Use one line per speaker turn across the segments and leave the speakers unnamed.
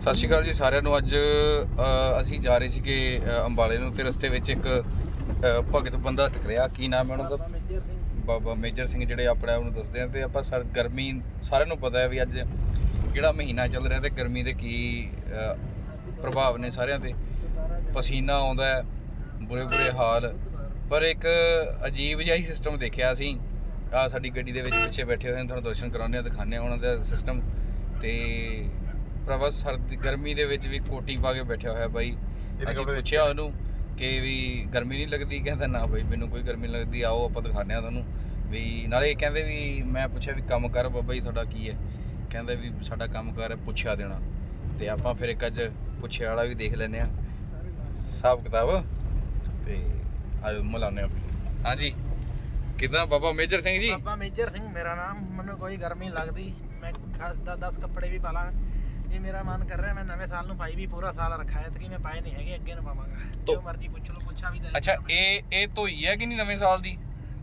ਸਤਿ ਸ਼੍ਰੀ ਅਕਾਲ ਜੀ ਸਾਰਿਆਂ ਨੂੰ। ਅੱਜ ਅਸੀਂ ਜਾ ਰਹੇ ਸੀਗੇ ਅੰਬਾਲੇ ਨੂੰ ਤੇ ਰਸਤੇ ਵਿੱਚ ਇੱਕ ਭਗਤ ਬੰਦਾ ਟਕਰਿਆ ਕੀ ਨਾਮ ਹੈ ਉਹਨਾਂ ਦਾ ਬਾਬਾ ਮੇਜਰ ਸਿੰਘ ਜਿਹੜੇ ਆਪਣੇ ਉਹਨੂੰ ਦੱਸਦੇ ਆ। ਤੇ ਆਪਾਂ ਸਰ, ਗਰਮੀ, ਸਾਰਿਆਂ ਨੂੰ ਪਤਾ ਹੈ ਵੀ ਅੱਜ ਕਿਹੜਾ ਮਹੀਨਾ ਚੱਲ ਰਿਹਾ ਤੇ ਗਰਮੀ ਦੇ ਕੀ ਪ੍ਰਭਾਵ ਨੇ ਸਾਰਿਆਂ ਤੇ। ਪਸੀਨਾ ਆਉਂਦਾ ਹੈ ਬੁਰੇ ਬੁਰੇ ਹਾਲ। ਪਰ ਇੱਕ ਅਜੀਬ ਜਿਹਾ ਹੀ ਸਿਸਟਮ ਦੇਖਿਆ ਅਸੀਂ। ਆ ਸਾਡੀ ਗੱਡੀ ਦੇ ਵਿੱਚ ਪਿੱਛੇ ਬੈਠੇ ਹੋਏ ਨੇ ਤੁਹਾਨੂੰ ਦਰਸ਼ਨ ਕਰਾਉਂਦੇ ਆ, ਦਿਖਾਉਂਦੇ ਆ ਉਹਨਾਂ ਦਾ ਸਿਸਟਮ ਤੇ ਭਰਾਵਾ ਸਰਦੀ ਗਰਮੀ ਦੇ ਵਿੱਚ ਵੀ ਕੋਟੀ ਪਾ ਕੇ ਬੈਠਿਆ ਹੋਇਆ ਬਾਈ। ਅਸੀਂ ਪੁੱਛਿਆ ਉਹਨੂੰ ਕਿ ਵੀ ਗਰਮੀ ਨਹੀਂ ਲੱਗਦੀ? ਕਹਿੰਦਾ ਨਾ ਬਾਈ ਮੈਨੂੰ ਕੋਈ ਗਰਮੀ ਨਹੀਂ ਲੱਗਦੀ। ਆਓ ਆਪਾਂ ਦਿਖਾਉਂਦੇ ਆ ਤੁਹਾਨੂੰ। ਵੀ ਨਾਲੇ ਕਹਿੰਦੇ ਵੀ ਮੈਂ ਪੁੱਛਿਆ ਵੀ ਕੰਮ ਕਰ ਬਾਬਾ ਜੀ ਤੁਹਾਡਾ ਕੀ ਹੈ? ਕਹਿੰਦਾ ਵੀ ਸਾਡਾ ਕੰਮ ਕਰ ਪੁੱਛਿਆ ਦੇਣਾ। ਤੇ ਆਪਾਂ ਫਿਰ ਇੱਕ ਅੱਜ ਪੁੱਛਿਆ ਵਾਲਾ ਵੀ ਦੇਖ ਲੈਨੇ ਆ ਹਿਸਾਬ ਕਿਤਾਬ ਤੇ ਆਜੋ ਮਿਲਾਉਂਦੇ ਆ ਹਾਂਜੀ। ਕਿਦਾਂ ਬਾਬਾ ਮੇਜਰ ਸਿੰਘ ਜੀ?
ਬਾਬਾ ਮੇਜਰ ਸਿੰਘ ਮੇਰਾ ਨਾਮ। ਮੈਨੂੰ ਕੋਈ ਗਰਮੀ ਨਹੀਂ ਲੱਗਦੀ। ਮੈਂ ਖਾਸ 10 ਕੱਪੜੇ ਵੀ ਪਾ ਲਾਂ। ਜੇ ਮੇਰਾ ਮਨ ਕਰ ਰਿਹਾ ਮੈਂ ਨਵੇਂ ਸਾਲ ਨੂੰ ਪਾਈ ਵੀ ਪੂਰਾ ਸਾਲ ਰੱਖਿਆ ਹੈ ਤੇ ਮੈਂ ਪਾਏ ਨਹੀਂ ਹੈਗੇ ਅੱਗੇ ਨੂੰ ਪਾਵਾਂਗਾ।
ਤੋ-
ਜੋ ਮਰਜ਼ੀ ਪੁੱਛ ਲਓ ਪੁੱਛਾ ਵੀ ਦੇ
ਅੱਛਾ ਇਹ ਇਹ ਧੋਈ ਹੈ ਕਿ ਨਹੀਂ ਨਵੇਂ ਸਾਲ ਦੀ?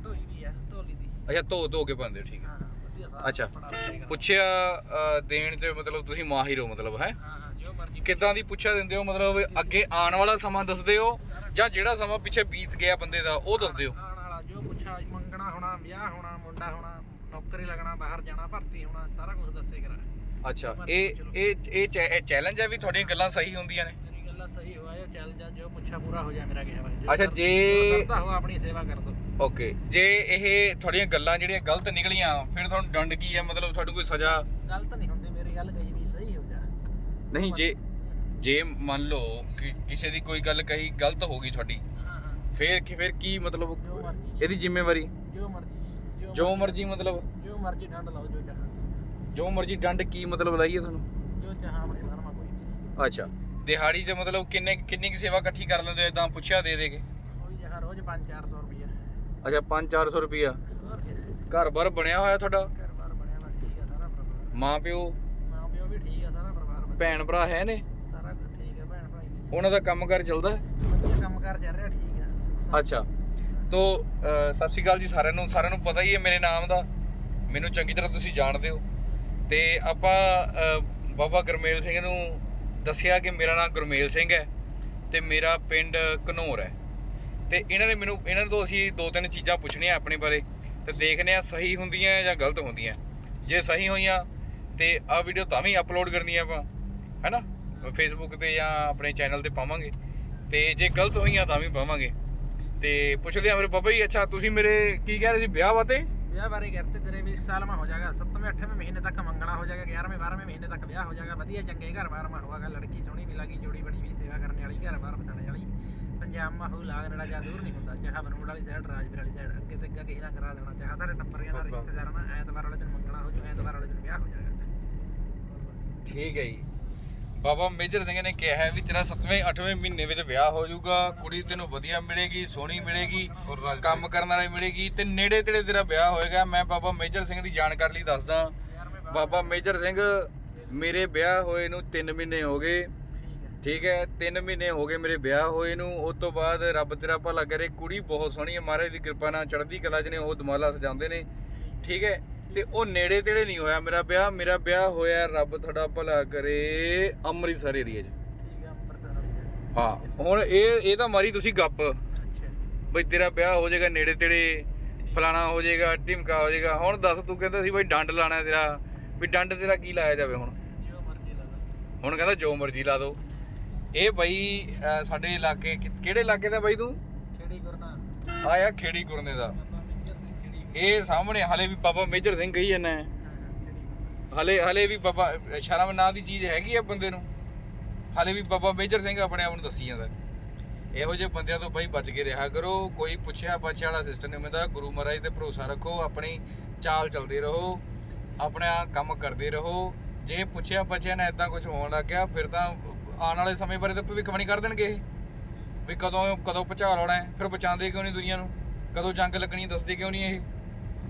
ਧੋਈ ਵੀ ਹੈ ਧੋਲੀ ਦੀ।
ਅੱਛਾ ਧੋ ਧੋ ਕੇ ਪਾਉਂਦੇ ਠੀਕ ਹੈ ਅੱਛਾ। ਪੁੱਛਿਆ ਦੇਣ ਚ ਮਤਲਬ ਤੁਸੀਂ ਮਾਹਿਰ ਹੋ ਮਤਲਬ ਹੈ?
ਹਾਂ ਹਾਂ ਜੋ ਮਰਜ਼ੀ
ਕਿੱਦਾਂ ਦੀ ਪੁੱਛਿਆ ਦਿੰਦੇ ਹੋ ਮਤਲਬ ਅੱਗੇ ਆਉਣ ਵਾਲਾ ਸਮਾਂ ਦੱਸਦੇ ਹੋ ਜਾਂ ਜਿਹੜਾ ਸਮਾਂ ਪਿੱਛੇ ਬੀਤ ਗਿਆ ਬੰਦੇ ਦਾ ਉਹ ਦੱਸਦੇ ਹੋ?
ਆਉਣ ਵਾਲਾ ਜੋ ਪੁੱਛਾ ਮੰਗਣਾ ਹੋਣਾ ਵਿਆਹ ਹੋਣਾ ਮੁੰਡਾ ਹੋਣਾ ਨੌਕਰੀ ਲੱਗਣਾ ਬਾਹਰ ਜਾਣਾ ਭਰਤੀ ਹੋਣਾ ਸਾਰਾ ਕੁਝ ਦੱਸੇ ਕਰਾ
ਅੱਛਾ ਇਹ ਇਹ ਇਹ ਚੈ- ਇਹ ਚੈਲੰਜ ਹੈ ਵੀ ਤੁਹਾਡੀਆਂ ਗੱਲਾਂ ਸਹੀ ਹੁੰਦੀਆਂ ਨੇ?
ਮੇਰੀ ਗੱਲਾਂ ਸਹੀ ਹੋਇਆ ਚੱਲ ਜਾ ਜੋ ਪੁੱਛਾ ਪੂਰਾ ਹੋ ਜਾ ਮੇਰਾ ਕਿਹਾ ਭਾਈ
ਅੱਛਾ, ਜੇ- ਓਕੇ ਇਹ ਤੁਹਾਡੀਆਂ ਗੱਲਾਂ ਜਿਹੜੀਆਂ ਗਲਤ ਨਿਕਲੀਆਂ ਫਿਰ ਤੁਹਾਨੂੰ ਦੰਡ ਕੀ ਹੈ ਮਤਲਬ ਤੁਹਾਨੂੰ ਕੋਈ ਸਜ਼ਾ?
ਗਲਤ ਨਹੀਂ ਹੁੰਦੀ ਮੇਰੀ ਗੱਲ ਕਹੀ ਵੀ ਸਹੀ ਹੋ ਜਾ।
ਨਹੀਂ ਜੇ ਜੇ ਮੰਨ ਲਓ ਕਿ ਕਿਸੇ ਦੀ ਕੋਈ ਗੱਲ ਕਹੀ ਗਲਤ ਹੋ ਗਈ ਤੁਹਾਡੀ ਫਿਰ ਕਿ ਫਿਰ ਕੀ ਮਤਲਬ ਇਹਦੀ ਜ਼ਿੰਮੇਵਾਰੀ?
ਜੋ ਮਰਜ਼ੀ।
ਜੋ ਮਰਜ਼ੀ ਮਤਲਬ?
ਜੋ ਮਰਜ਼ੀ ਡੰਡ ਲਾਓ ਜੋ ਚਾਹਾਂ।
ਜੋ ਮਰਜ਼ੀ ਡੰਡ ਕੀ ਮਤਲਬ ਲਾਈਏ ਤੁਹਾਨੂੰ?
ਜੋ ਚਾਹਾਂ ਆਪਣੀ ਫਰਮਾ ਕੋਈ ਨਹੀਂ।
ਅੱਛਾ। ਦਿਹਾੜੀ 'ਚ ਮਤਲਬ ਕਿੰਨੇ ਕਿੰਨੀ ਕੁ ਸੇਵਾ ਇਕੱਠੀ ਕਰ ਲੈਂਦੇ ਹੋ? ਇਦਾਂ ਪੁੱਛਿਆ ਦੇ ਦੇ ਕੇ।
ਕੋਈ ਜਗ੍ਹਾ ਰੋਜ਼ 5-400 ਰੁਪਈਆ।
ਅੱਛਾ 5-400 ਰੁਪਿਆ
ਹੋਰ ਕੀ।
ਘਰ-ਬਾਰ ਬਣਿਆ ਹੋਇਆ ਤੁਹਾਡਾ?
ਘਰ-ਬਾਰ ਬਣਿਆ ਵਾ ਠੀਕ ਆ ਸਾਰਾ ਪਰਿਵਾਰ।
ਮਾਂ ਪਿਓ
ਮਾਂ ਪਿਓ ਵੀ ਠੀਕ ਆ ਸਾਰਾ ਪਰਿਵਾਰ ਵਧੀਆ।
ਭੈਣ ਭਰਾ ਹੈ ਨੇ?
ਸਾਰਾ ਕੁਝ ਠੀਕ ਆ ਭੈਣ ਭਾਈ ਵੀ
ਉਹਨਾਂ ਦਾ ਕੰਮਕਾਰ ਚੱਲਦਾ ਹੈ?
ਵਧੀਆ ਕੰਮਕਾਰ ਚੱਲ ਰਿਹਾ ਠੀਕ ਆ ਸੁੱਖ ਸਾਂਦ।
ਅੱਛਾ। ਤੋ ਅ, ਸਤਿ ਸ਼੍ਰੀ ਅਕਾਲ ਜੀ ਸਾਰਿਆਂ ਨੂੰ। ਸਾਰਿਆਂ ਨੂੰ ਪਤਾ ਹੀ ਹੈ ਮੇਰੇ ਨਾਮ ਦਾ। ਮੈਨੂੰ ਚੰਗੀ ਤਰ੍ਹਾਂ ਤੁਸੀਂ ਜਾਣਦੇ ਹੋ। ਤੇ ਆਪਾਂ ਬਾਬਾ ਗੁਰਮੇਲ ਸਿੰਘ ਨੂੰ ਦੱਸਿਆ ਕਿ ਮੇਰਾ ਨਾਮ ਗੁਰਮੇਲ ਸਿੰਘ ਹੈ ਤੇ ਮੇਰਾ ਪਿੰਡ ਘਨੌਰ ਹੈ। ਤੇ ਇਹਨਾਂ ਨੇ ਮੈਨੂੰ, ਇਹਨਾਂ ਤੋਂ ਅਸੀਂ ਦੋ ਤਿੰਨ ਚੀਜ਼ਾਂ ਪੁੱਛਣੀਆਂ ਆਪਣੇ ਬਾਰੇ ਤੇ ਦੇਖਦੇ ਆ ਸਹੀ ਹੁੰਦੀਆਂ ਜਾਂ ਗਲਤ ਹੁੰਦੀਆਂ। ਜੇ ਸਹੀ ਹੋਈਆਂ ਤੇ ਆ ਵੀਡੀਓ ਤਾਂ ਵੀ ਅਪਲੋਡ ਕਰਨੀ ਆ ਆਪਾਂ, ਹੈਨਾ? ਫੇਸਬੁੱਕ ਤੇ ਜਾਂ ਆਪਣੇ ਚੈਨਲ ਤੇ ਪਾਵਾਂਗੇ। ਤੇ ਜੇ ਗਲਤ ਹੋਈਆਂ ਤਾਂ ਵੀ ਪਾਵਾਂਗੇ। ਤੇ ਪੁੱਛਦੇ ਆ ਮੇਰੇ ਬਾਬਾ ਜੀ, ਅੱਛਾ, ਤੁਸੀਂ ਮੇਰੇ, ਕੀ ਕਹਿ ਰਹੇ ਸੀ, ਵਿਆਹ ਵਾਤੇ
ਵਿਆਹ ਬਾਰੇ ਕਰਤੇ ਤੇਰੇ ਵੀ ਇਸ ਸਾਲ ਮਾ ਹੋ ਜਾਏਗਾ 7ਵੇਂ 8ਵੇਂ ਮਹੀਨੇ ਤੱਕ ਮੰਗਣਾ ਹੋ ਜਾਏਗਾ 11ਵੇਂ 12ਵੇਂ ਮਹੀਨੇ ਤੱਕ ਵਿਆਹ ਹੋ ਜਾਏਗਾ ਵਧੀਆ ਚੰਗੇ ਘਰ-ਬਾਰ ਮਾ ਹੋਗਾ ਲੜਕੀ ਸੋਹਣੀ ਮਿਲਾਗੀ ਜੋੜੀ ਬਣੀ ਵੀ ਸੇਵਾ ਕਰਨ ਵਾਲੀ ਘਰ-ਬਾਰ ਬਸਾਣੇ ਵਾਲੀ। ਪੰਜਾਬ ਮਾ ਹੋ ਲਾਗ ਨੜਾ ਜਾ ਦੂਰ ਨਹੀਂ ਹੁੰਦਾ ਚਾਹ ਬਨੂੜ ਵਾਲੀ ਸਾਈਡ ਰਾਜਪੁਰ ਵਾਲੀ ਸਾਈਡ ਅੱਗੇ ਤੇ ਅੱਗੇ ਕਿਸੇ ਨਾਲ ਕਰਾ ਦੇਣਾ ਚਾਹ ਤਾਂ ਟੱਪਰੀਆਂ ਦਾ ਰਿਸ਼ਤੇਦਾਰਾਂ ਨਾਲ ਐਤਵਾਰ ਵਾਲੇ ਦਿਨ ਮੰਗਣਾ ਹੋ ਜੂ ਐਤਵਾਰ ਵਾਲੇ ਦਿਨ ਵਿਆਹ ਹੋ ਜਾਏਗਾ।
ਠੀਕ ਹੈ ਜੀ। ਬਾਬਾ ਮੇਜਰ ਸਿੰਘ ਨੇ ਕਿਹਾ ਹੈ ਵੀ ਤੇਰਾ 7ਵੇਂ 8ਵੇਂ ਮਹੀਨੇ ਵਿੱਚ ਵਿਆਹ ਹੋ ਜਾਊਗਾ ਕੁੜੀ ਤੈਨੂੰ ਵਧੀਆ ਮਿਲੇਗੀ ਸੋਹਣੀ ਮਿਲੇਗੀ ਕੰਮ ਕਰਨ ਵਾਲੀ ਮਿਲੇਗੀ ਤੇ ਨੇੜੇ ਤੇੜੇ ਤੇਰਾ ਵਿਆਹ ਹੋਏਗਾ। ਮੈਂ ਬਾਬਾ ਮੇਜਰ ਸਿੰਘ ਦੀ ਜਾਣਕਾਰੀ ਲਈ ਦੱਸਦਾ।
11ਵੇਂ
ਬਾਬਾ ਮੇਜਰ ਸਿੰਘ ਮੇਰੇ ਵਿਆਹ ਹੋਏ ਨੂੰ 3 ਮਹੀਨੇ ਹੋ ਗਏ।
ਠੀਕ ਹੈ
ਠੀਕ ਹੈ 3 ਮਹੀਨੇ ਹੋ ਗਏ ਮੇਰੇ ਵਿਆਹ ਹੋਏ ਨੂੰ। ਉਸ ਤੋਂ ਬਾਅਦ ਰੱਬ ਤੇਰਾ ਭਲਾ ਕਰੇ। ਕੁੜੀ ਬਹੁਤ ਸੋਹਣੀ ਹੈ ਮਹਾਰਾਜ ਦੀ ਕਿਰਪਾ ਨਾਲ ਚੜ੍ਹਦੀ ਕਲਾ 'ਚ ਨੇ ਉਹ ਦਮਾਲਾ ਸਜਾਉਂਦੇ ਨੇ। ਠੀਕ ਹੈ ਤੇ ਉਹ ਨੇੜੇ ਤੇੜੇ ਨਹੀਂ ਹੋਇਆ ਮੇਰਾ ਵਿਆਹ ਮੇਰਾ ਵਿਆਹ ਹੋਇਆ ਰੱਬ ਤੁਹਾਡਾ ਭਲਾ ਕਰੇ ਅੰਮ੍ਰਿਤਸਰ ਏਰੀਆ 'ਚ।
ਠੀਕ ਹੈ
ਹੁਣ ਇਹ ਇਹ ਤਾਂ ਮਾਰੀ ਤੁਸੀਂ ਗੱਪ। ਬਈ ਤੇਰਾ ਵਿਆਹ ਹੋ ਜਾਏਗਾ ਨੇੜੇ ਤੇੜੇ ਫਲਾਣਾ ਹੋ ਜਾਏਗਾ ਢਿਮਕਾ ਹੋ ਜਾਏਗਾ। ਹੁਣ ਦੱਸ ਤੂੰ ਕਹਿੰਦਾ ਸੀ ਬਈ ਡੰਡ ਲਾਣਾ ਤੇਰਾ ਵੀ ਡੰਡ ਤੇਰਾ ਕੀ ਲਾਇਆ ਜਾਵੇ ਹੁਣ? ਹੁਣ ਕਹਿੰਦਾ ਜੋ ਮਰਜ਼ੀ ਲਾ ਦੋ। ਇਹ ਬਈ ਸਾਡੇ ਇਲਾਕੇ ਕਿਹੜੇ ਇਲਾਕੇ ਦਾ ਬਈ ਤੂੰ?
ਖੇੜੀ ਗੁਰਨਾ
ਆਇਆ ਖੇੜੀ ਗੁਰਨੇ ਦਾ
ਬਾਬਾ ਮੇਜਰ ਸਿੰਘ ਖੇੜੀ
ਇਹ ਸਾਹਮਣੇ ਹਲੇ ਵੀ ਬਾਬਾ ਮੇਜਰ ਸਿੰਘ ਕਹੀ ਜਾਂਦਾ ਹੈ। ਹਲੇ ਹਲੇ ਵੀ ਬਾਬਾ, ਸ਼ਰਮ ਨਾਂ ਦੀ ਚੀਜ਼ ਹੈਗੀ ਆ ਬੰਦੇ ਨੂੰ। ਹਲੇ ਵੀ ਬਾਬਾ ਮੇਜਰ ਸਿੰਘ ਆਪਣੇ ਆਪ ਨੂੰ ਦੱਸੀ ਜਾਂਦਾ ਇਹੋ ਜਿਹੇ ਬੰਦਿਆਂ ਤੋਂ ਬਈ ਬਚ ਕੇ ਰਿਹਾ ਕਰੋ। ਕੋਈ ਪੁੱਛਿਆ ਪਾਛਿਆ ਵਾਲਾ ਸਿਸਟਮ ਨਹੀਂ ਹੁੰਦਾ। ਗੁਰੂ ਮਹਾਰਾਜ ਤੇ ਭਰੋਸਾ ਰੱਖੋ। ਆਪਣੀ ਚਾਲ ਚਲਦੇ ਰਹੋ। ਆਪਣਾ ਕੰਮ ਕਰਦੇ ਰਹੋ। ਜੇ ਪੁੱਛਿਆ ਪਾਛਿਆ ਨਾ ਇਦਾਂ ਕੁਝ ਹੋਣ ਲੱਗ ਗਿਆ, ਫਿਰ ਤਾਂ ਆਉਣ ਵਾਲੇ ਸਮੇਂ ਬਾਰੇ ਤਾਂ ਭਵਿੱਖਬਾਣੀ ਕਰ ਦੇਣਗੇ ਇਹ। ਵੀ ਕਦੋਂ ਕਦੋਂ ਭੁਚਾਲ ਲਾਉਣਾ ਹੈ? ਫਿਰ ਬਚਾਉਂਦੇ ਕਿਉਂ ਨਹੀਂ ਦੁਨੀਆ ਨੂੰ? ਕਦੋਂ ਜੰਗ ਲੱਗਣੀ ਦੱਸਦੇ ਕਿਉਂ ਨਹੀਂ ਇਹ?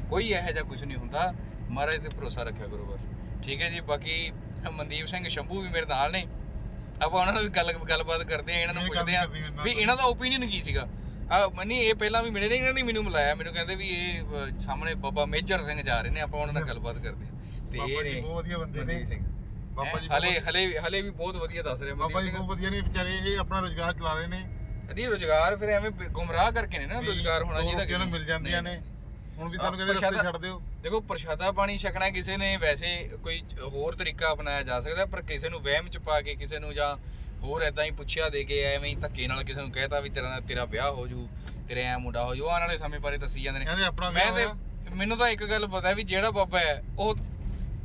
ਕੋਈ ਇਹੋ ਜਿਹਾ ਕੁਝ ਨਹੀਂ ਹੁੰਦਾ। ਮਹਾਰਾਜ ਤੇ ਭਰੋਸਾ ਰੱਖਿਆ ਕਰੋ ਬਸ। ਠੀਕ ਹੈ ਜੀ ਬਾਕੀ ਮਨਦੀਪ ਸਿੰਘ ਸ਼ੰਭੂ ਵੀ ਮੇਰੇ ਨਾਲ ਨੇ। ਆਪਾਂ ਉਹਨਾਂ ਨਾਲ ਵੀ ਗੱਲ ਗੱਲਬਾਤ ਕਰਦੇ ਆ ਇਹਨਾਂ ਨੂੰ ਪੁੱਛਦੇ ਆ ਵੀ ਇਹਨਾਂ ਦਾ ਓਪੀਨੀਅਨ ਕੀ ਸੀਗਾ? ਆ ਨਹੀਂ ਇਹ ਪਹਿਲਾਂ ਵੀ ਮਿਲੇ ਨੇ ਇਹਨਾਂ ਨੇ ਮੈਨੂੰ ਮਿਲਾਇਆ। ਮੈਨੂੰ ਕਹਿੰਦੇ ਵੀ ਇਹ ਸਾਹਮਣੇ ਬਾਬਾ ਮੇਜਰ ਸਿੰਘ ਜਾ ਰਹੇ ਨੇ ਆਪਾਂ ਉਹਨਾਂ ਨਾਲ ਗੱਲਬਾਤ ਕਰਦੇ ਆ ਤੇ
ਬਾਬਾ
ਇਹ
ਜੀ
ਨੇ
ਬਹੁਤ ਵਧੀਆ ਬੰਦੇ ਨੇ।
ਸਿੰਘ।
ਬਾਬਾ ਜੀ
ਹਲੇ ਹਲੇ ਹਲੇ ਵੀ ਬਹੁਤ ਵਧੀਆ ਦੱਸ ਰਿਹਾ
ਬਾਬਾ ਜੀ ਬਹੁਤ ਵਧੀਆ ਨੇ ਵਿਚਾਰੇ ਇਹ ਆਪਣਾ ਰੋਜ਼ਗਾਰ ਚਲਾ ਰਹੇ ਨੇ।
ਨਹੀਂ ਰੋਜ਼ਗਾਰ ਫਿਰ ਐਵੇਂ ਗੁੰਮਰਾਹ ਕਰਕੇ ਨੇ ਨਾ ਰੋਜ਼ਗਾਰ ਹੋਣਾ ਚਾਹੀਦਾ
ਨੂੰ। ਮਿਲ ਜਾਂਦੀਆਂ ਨੇ। ਹੁਣ ਵੀ ਸਾਨੂੰ ਕਹਿੰਦੇ ਰਸਤੇ ਛੱਡ ਦਿਓ।
ਦੇਖੋ ਪ੍ਰਸ਼ਾਦਾ ਪਾਣੀ ਛਕਣਾ ਕਿਸੇ ਨੇ ਵੈਸੇ ਕੋਈ ਹੋਰ ਤਰੀਕਾ ਅਪਣਾਇਆ ਜਾ ਸਕਦਾ ਪਰ ਕਿਸੇ ਨੂੰ ਵਹਿਮ ਚ ਪਾ ਕੇ ਕਿਸੇ ਨੂੰ ਜਾਂ ਹੋਰ ਐਦਾਂ ਹੀ ਪੁੱਛਿਆ ਦੇ ਕੇ ਐਵੇਂ ਹੀ ਧੱਕੇ ਨਾਲ ਕਿਸੇ ਨੂੰ ਕਹਿਤਾ ਵੀ ਤੇਰਾ ਤੇਰਾ ਵਿਆਹ ਹੋ ਜੂ ਤੇਰੇ ਐ ਮੁੰਡਾ ਹੋ ਜੂ ਆਉਣ ਵਾਲੇ ਸਮੇਂ ਬਾਰੇ ਦੱਸੀ ਜਾਂਦੇ ਨੇ। ਮੈਂ ਤੇ ਮੈਨੂੰ ਤਾਂ ਇੱਕ ਗੱਲ ਪਤਾ ਵੀ ਜਿਹੜਾ ਬਾਬਾ ਹੈ ਉਹ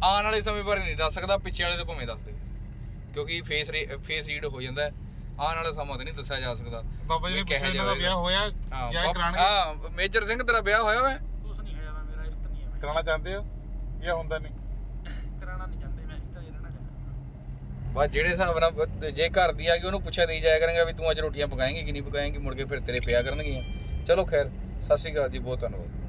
ਆਉਣ ਵਾਲੇ ਸਮੇਂ ਬਾਰੇ ਨਹੀਂ ਦੱਸ ਸਕਦਾ ਪਿੱਛੇ ਵਾਲੇ ਤੋਂ ਭਾਵੇਂ ਦੱਸ ਦੇ ਕਿਉਂਕਿ ਫੇਸ ਫੇਸ ਰੀਡ ਹੋ ਜਾਂਦਾ ਹੈ। ਆਉਣ ਵਾਲਾ ਸਮਾਂ ਤਾਂ ਨਹੀਂ ਦੱਸਿਆ ਜਾ ਸਕਦਾ
ਬਾਬਾ ਜੀ ਨੇ
ਕਿਹੋ
ਦਾ ਵਿਆਹ ਹੋਇਆ ਜਾਂ ਕਰਾਣਗੇ
ਹਾਂ ਮੇਜਰ ਸਿੰਘ ਤੇਰਾ ਵਿਆਹ ਹੋਇਆ
ਹੋਇਆ ਵਾ ਮੇਰਾ ਇਸ ਤਾਂ ਨਹੀਂ ਹੈ
ਕਰਾਉਣਾ ਚਾਹੁੰਦੇ ਹੋ ਜਾਂ ਹੁੰਦਾ ਨਹੀਂ?
ਕਰਾਣਾ ਨਹੀਂ ਚਾਹੁੰਦੇ ਮੈਂ ਇਸ ਤਾਂ ਹੀ ਰਹਿਣਾ ਚਾਹੁੰਦਾ।
ਬਸ ਜਿਹੜੇ ਹਿਸਾਬ ਨਾਲ ਜੇ ਘਰ ਦੀ ਆ ਗਈ ਉਹਨੂੰ ਪੁੱਛਿਆ ਦੇਈ ਜਾਇਆ ਕਰਾਂਗਾ ਵੀ ਤੂੰ ਅੱਜ ਰੋਟੀਆਂ ਪਕਾਏਂਗੀ ਕਿ ਨਹੀਂ ਪਕਾਏਂਗੀ ਮੁੜ ਕੇ ਫਿਰ ਤੇਰੇ ਪਿਆ ਕਰਨਗੀਆਂ। ਚਲੋ ਖੈਰ ਸਤਿ ਸ਼੍ਰੀ ਅਕਾਲ ਜੀ ਬਹੁਤ ਧੰਨਵਾਦ।